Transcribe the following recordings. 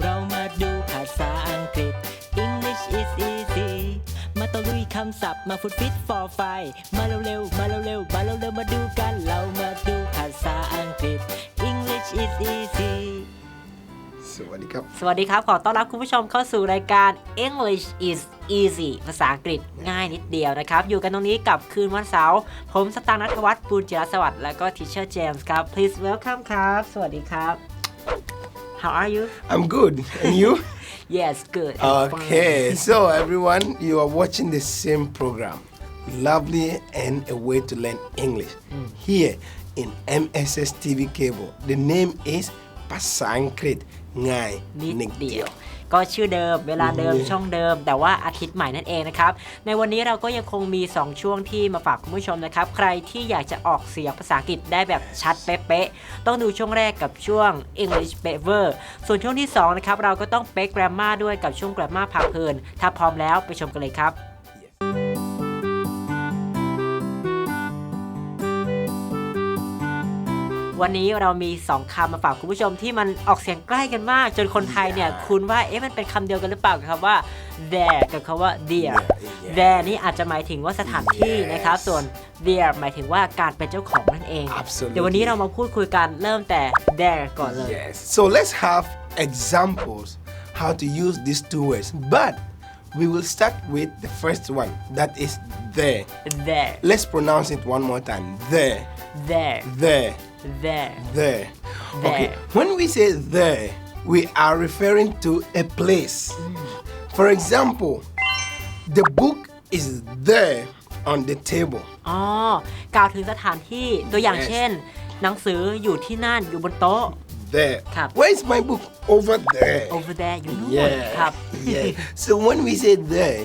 เรามาดูภาษาอังกฤษ English is easy มาตะลุยคำศัพท์มาฟุตฟิต for f i มาเร็วๆ มาเร็วๆ มาเร็วๆ มาดูกัน เรามาดูภาษาอังกฤษ English is easy สวัสดีครับ สวัสดีครับ ขอต้อนรับคุณผู้ชมเข้าสู่รายการ English is easy ภาษาอังกฤษง่ายนิดเดียวนะครับ อยู่กันตรงนี้กับคืนวันเสาร์ ผมสตางค์นัทวัฒน์ ปูนจิรสวัสดิ์ และก็ Teacher James ครับ please welcome ครับ สวัสดีครับ how are you? I'm good. And you? Yes good. I'm fine. okay so everyone you are watching the same program. Lovely and a way to learn English. Mm. Here in MSS TV cable. The name is ภาษาอังกฤษง่ายนิดเดียว ก็ชื่อเดิมเวลาเดิมช่องเดิม แต่ว่าอาทิตย์ใหม่นั่นเองนะครับ ในวันนี้เราก็ยังคงมี 2 ช่วงที่มาฝากคุณผู้ชมนะครับ ใครที่อยากจะออกเสียงภาษาอังกฤษได้แบบชัดเป๊ะๆต้องดูช่วงแรกกับช่วง English b e v e r ส่วนช่วงที่2นะครับเราก็ต้องเป๊ะ grammar ด้วยกับช่วง grammar พาเพลินถ้าพร้อมแล้วไปชมกันเลยครับ วันนี้เรามี 2คำมาฝากคุณผู้ชมที่มันออกเสียงใกล้กันมาก จนคนไทยเนี่ย Yeah. คุณว่าเอ๊ะมันเป็นคำเดียวกันหรือเปล่ากับคำว่า there กับคำว่า there Yeah. there นี่อาจจะหมายถึงว่าสถานที่ Yes. นะครับส่วน there หมายถึงว่าการเป็นเจ้าของนั่นเอง Absolutely. เดี๋ยววันนี้เรามาพูดคุยกันเริ่มแต่ there ก่อนเลย yes so let's have examples how to use these two words but we will start with the first one that is there there let's pronounce it one more time there there there there there. Okay, There. when we say there, we are referring to a place. For example, the book is there on the table. อ๋อกล่าวถึงสถานที่ตัวอย่าง Yes. เช่น หนังสืออยู่ที่นั่นอยู่บนโต๊ะ There. Cap. Where is my book? Over there. over there อยู่นู่น Yeah. ครับ yeah. So when we say there,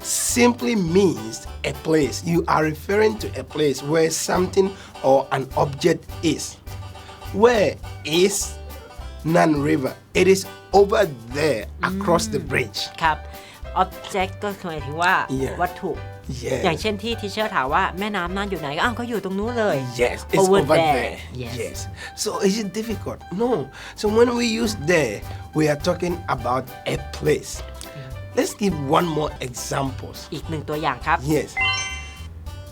simply means a place. You are referring to a place where something or an object is. Where is Nan River? It is over there across the bridge. ครับ object ก็หมายถึงว่า Yeah. วัตถุ Yeah. อย่างเช่นที่ทีเชอร์ถามว่าแม่น้ำนั่นอยู่ไหนก็อ้าวก็อยู่ตรงนู้นเลย Yes, it's Over over, there. there. Yes. So is it difficult? No. So when we use there, we are talking about a place. Let's give one more examples. อีกหนึ่งตัวอย่างครับ Yes.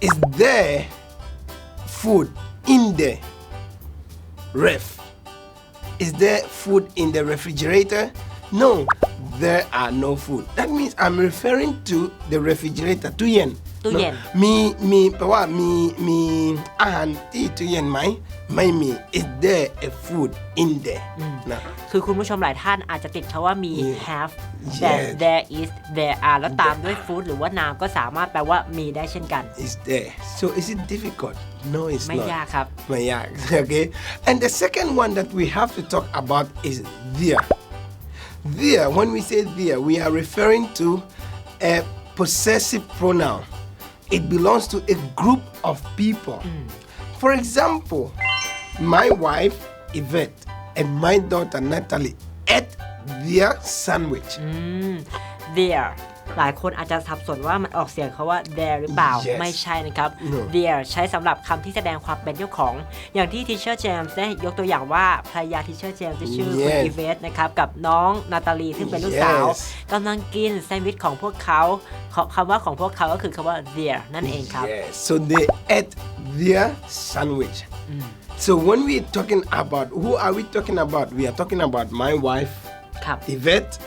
Is there food in the ref? Is there food in the refrigerator? No, there are no food. That means I'm referring to the refrigerator. ตู้เย็น ตู้เย็น มีมีแปลว่ามีมีอาหารที่ตู้เย็นไหม ไม่มี Is there a food in there นะ คือคุณผู้ชมหลายท่านอาจจะติดคาว่ามี Yeah. have แต่ Yes. there is there are แล้วตามด้วย food หรือว่าน้ำก็สามารถแปลว่ามีได้เช่นกัน Is there so is it difficult No it's ไม่ not ยากครับ Mayak. Okay. And the second one that we have to talk about is there. There, when we say there, we are referring to a possessive pronoun. It belongs to a group of people. For example, my wife Yvette and my daughter Natalie ate their sandwich. there หลายคนอาจจะสับสนว่ามันออกเสียงเขาว่า there หรือเปล่า Yes. ไม่ใช่นะครับ No. there ใช้สำหรับคำที่แสดงความเป็นเจ้าของ อย่างที่ Teacher James ได้ยกตัวอย่างว่าภรรยา Teacher James ที่ชื่อคุณ Yes. อีเวสนะครับ กับน้องนาตาลีซึ่งเป็นลูกสาว Yes. กำลังกินแซนด์วิชของพวกเขาขอคำว่าของพวกเขาก็คือคำว่า there นั่นเองครับ Yes. So they ate their sandwich. So when we're talking about who are we talking about? We are talking about my wife, Cap. Yvette,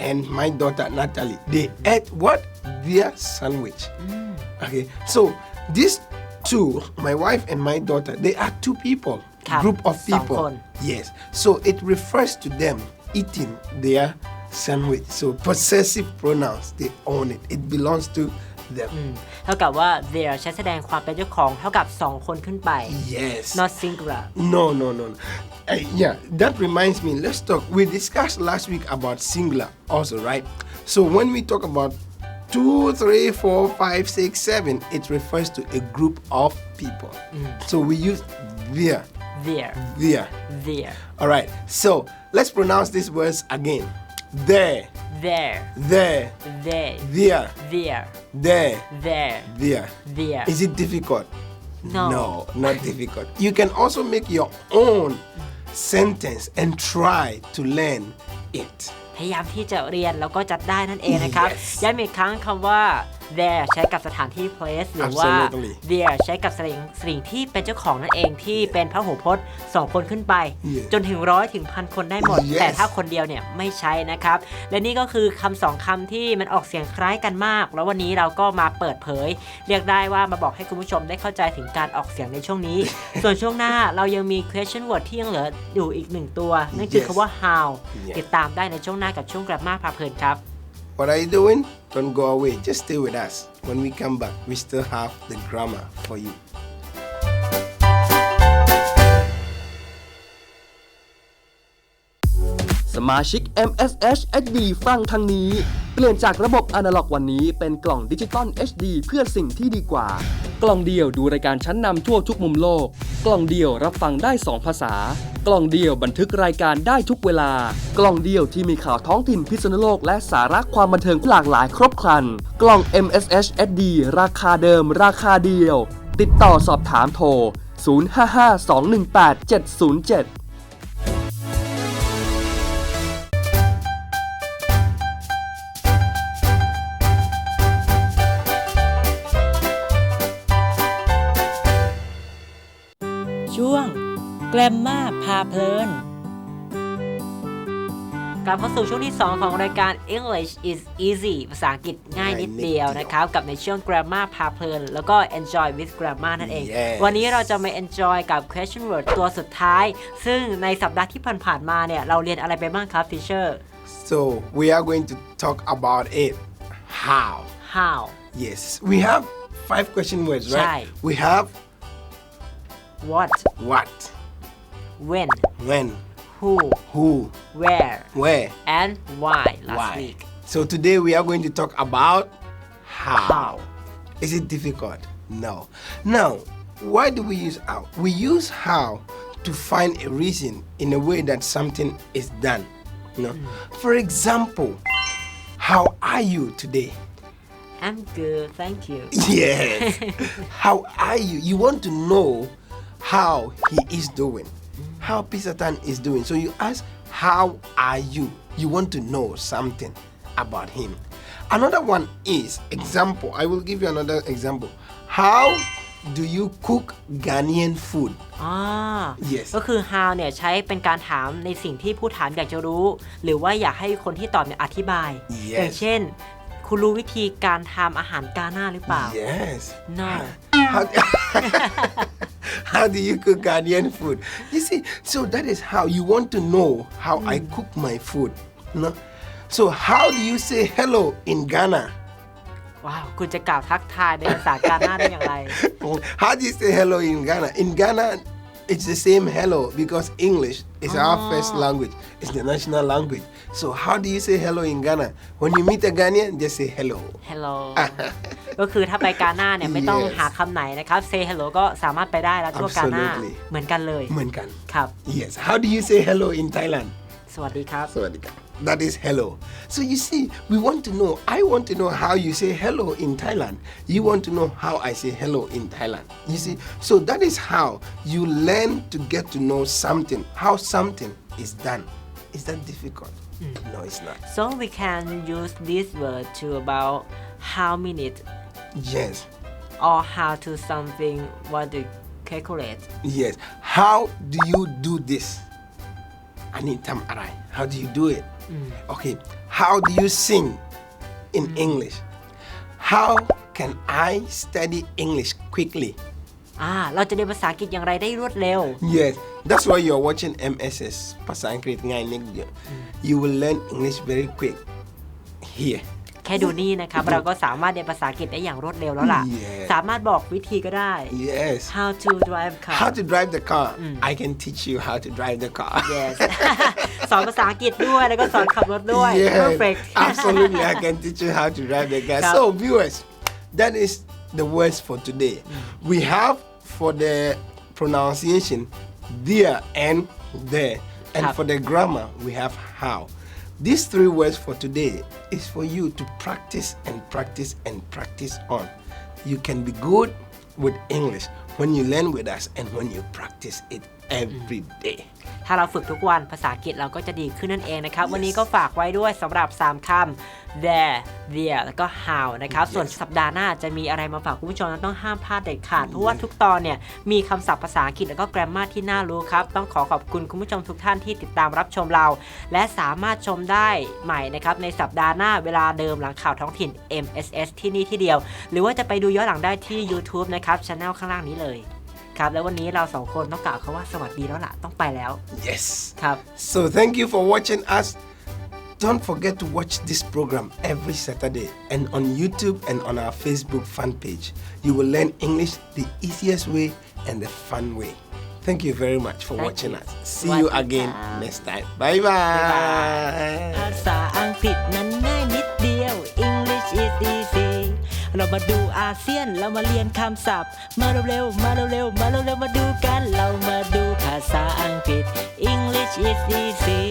and my daughter Natalie. They mm. ate what? Their sandwich. Mm. Okay. So these two, my wife and my daughter, they are two people, Cap. group of people. Yes. So it refers to them eating their sandwich. So possessive pronouns, they own it. It belongs to them. เท่ากับว่า there ใช้แสดงความเป็นเจ้าของเท่ากับ 2 คนขึ้นไป Yes. not singular No, no, no. no. Uh, yeah, that reminds me. Let's talk. We discussed last week about singular, also, right? So when we talk about two, three, four, five, six, seven, it refers to a group of people. So we use there, there there. there All right. So let's pronounce these words again. There, there there, there there, there there, there there. there Is it difficult? No. No, not difficult. You can also make your own sentence and try to learn it. พยายามที่จะเรียนแล้วก็จัดได้นั่นเองนะครับ Yes ย้ำอีกครั้งคำว่า there ใช้กับสถานที่ place หรือว่า Absolutely there ใช้กับสิ่งสิ่งที่เป็นเจ้าของนั่นเองที่เป็นพระหูพจน์สองคนขึ้นไป Yes จนถึงร้อยถึงพันคนได้หมด Yes แต่ถ้าคนเดียวเนี่ยไม่ใช้นะครับ และนี่ก็คือคำสองคำที่มันออกเสียงคล้ายกันมาก แล้ววันนี้เราก็มาเปิดเผย เรียกได้ว่ามาบอกให้คุณผู้ชมได้เข้าใจถึงการออกเสียงในช่วงนี้ ส่วนช่วงหน้าเรายังมี question word ที่ยังเหลืออยู่อีกหนึ่งตัว นั่นคือ Yes คำว่า how Yes ติดตามได้ในช่วงหน้ากับช่วงกราฟมาพาเพลินครับ What are you doing? Don't go away. Just stay with us. When we come back, we still have the grammar for you. สมาชิก MSH HD ฟังทางนี้ เปลี่ยนจากระบบอนาล็อกวันนี้เป็นกล่องดิจิตอล HD เพื่อสิ่งที่ดีกว่า กล่องเดียวดูรายการชั้นนำทั่วทุกมุมโลก กล่องเดียวรับฟังได้ 2 ภาษา กล่องเดียวบันทึกรายการได้ทุกเวลา กล่องเดียวที่มีข่าวท้องถิ่นพิษณุโลกและสาระความบันเทิงหลากหลายครบครัน กล่อง MSH SD ราคาเดิม ราคาเดียว ติดต่อสอบถามโทร 055218707 แกลมมาพาเพลิน กลับเข้าสู่ช่วงที่ 2 ของรายการ English is easy ภาษาอังกฤษง่ายนิดเดียวนะครับ กับในช่วง grammar พาเพลิน แล้วก็ enjoy with grammar นั่นเอง Yes วันนี้เราจะมา enjoy กับ question word ตัวสุดท้าย ซึ่งในสัปดาห์ที่ผ่านๆมาเนี่ย เราเรียนอะไรไปบ้างครับ teacher So we are going to talk about it. How? how Yes, we have five question words, right? Right. We have what what, when when, who who, where where, and why last why. week So today we are going to talk about how. How. Is it difficult? No. Now, why do we use how? We use how to find a reason in a way that something is done. You know? Hmm. For example, how are you today? I'm good thank you Yes. how are you? You want to know how he is doing, how Pisatan is doing. So you ask, How are you? You want to know something about him. Another one is example. I will give you another example. How do you cook Ghanaian food? อ่า Yes ก็คือ how เนี่ยใช้เป็นการถามในสิ่งที่ผู้ถามอยากจะรู้ หรือว่าอยากให้คนที่ตอบเนี่ยอธิบาย Yes อย่างเช่น คุณรู้วิธีการทำอาหารกาหน้าหรือเปล่า Yes. No. How, how do you cook Ghanaian food? You see, so that is how you want to know how mm. I hmm. cook my food. No? So how do you say hello in Ghana? Wow, oh, how do you say hello in Ghana? In Ghana, it's the same hello because English is oh. our ah. first language. It's the national language. So how do you say hello in Ghana? When you meet a Ghanaian, just say hello. hello ก็คือถ้าไปกาหน้าเนี่ยไม่ต้อง Yes หาคำไหนนะครับ say hello ก็สามารถไปได้แล้วทั่วกาหน้า Absolutely เหมือนกันเลย Mwenkan. ครับ Yes. How do you say hello in Thailand? สวัสดีครับ Sawadika. That is hello. So you see, we want to know. I want to know how you say hello in Thailand. You want to know how I say hello in Thailand. You see, so that is how you learn to get to know something, how something is done. Is that difficult? No, it's not. so we can use this word to about how minute Yes, or how to something what to calculate yes. How do you do this? I need tam arai. How do you do it? Okay. How do you sing in English? How can I study English quickly? อ่า เราจะเรียนภาษาอังกฤษอย่างไรได้รวดเร็ว Yes, that's why you're watching MSS. ภาษาอังกฤษง่ายนิดเดียว You will learn English very quick here. แค่ดูนี่นะครับ เราก็สามารถเรียนภาษาอังกฤษได้อย่างรวดเร็วแล้วล่ะ Yes สามารถบอกวิธีก็ได้ Yes. how to drive car How to drive the car? I can teach you how to drive the car. yes สอนภาษาอังกฤษด้วยแล้วก็สอนขับรถด้วย Yes, perfect absolutely. I can teach you how to drive the car. Yeah. So, viewers, that is the words for today. We have for the pronunciation there and there, and Yeah. for the grammar we have how. These three words for today is for you to practice and practice and practice on. You can be good with English when you learn with us and when you practice it every day. ถ้าเราฝึกทุกวันภาษาอังกฤษเราก็จะดีขึ้นนั่นเองนะครับ วันนี้ก็ฝากไว้ด้วยสำหรับ 3คำ there there แล้วก็ how นะครับ ส่วนสัปดาห์หน้าจะมีอะไรมาฝากคุณผู้ชมนั้นต้องห้ามพลาดเด็ดขาด เพราะว่าทุกตอนเนี่ยมีคำศัพท์ภาษาอังกฤษแล้วก็ grammar ที่น่ารู้ครับ ต้องขอขอบคุณคุณผู้ชมทุกท่านที่ติดตามรับชมเรา และสามารถชมได้ใหม่นะครับในสัปดาห์หน้าเวลาเดิมหลังข่าวท้องถิ่น MSS ที่นี่ที่เดียว หรือว่าจะไปดูย้อนหลังได้ที่ YouTube นะครับช anel ข้างล่างนี้เลย ครับแล้ววันนี้เราสองคนต้องกล่าวคำว่าสวัสดีแล้วล่ะต้องไปแล้ว Yes. ครับ So thank you for watching us. Don't forget to watch this program every Saturday and on YouTube and on our Facebook fan page. You will learn English the easiest way and the fun way. Thank you very much for Thank watching you. us. See you again Welcome. next time. Bye bye. ภา เรามาดูอาเซียนเรามาเรียนคำศัพท์ มาเร็วๆมาเร็วๆมาเร็วๆมาดูกัน เรามาดูภาษาอังกฤษ English is easy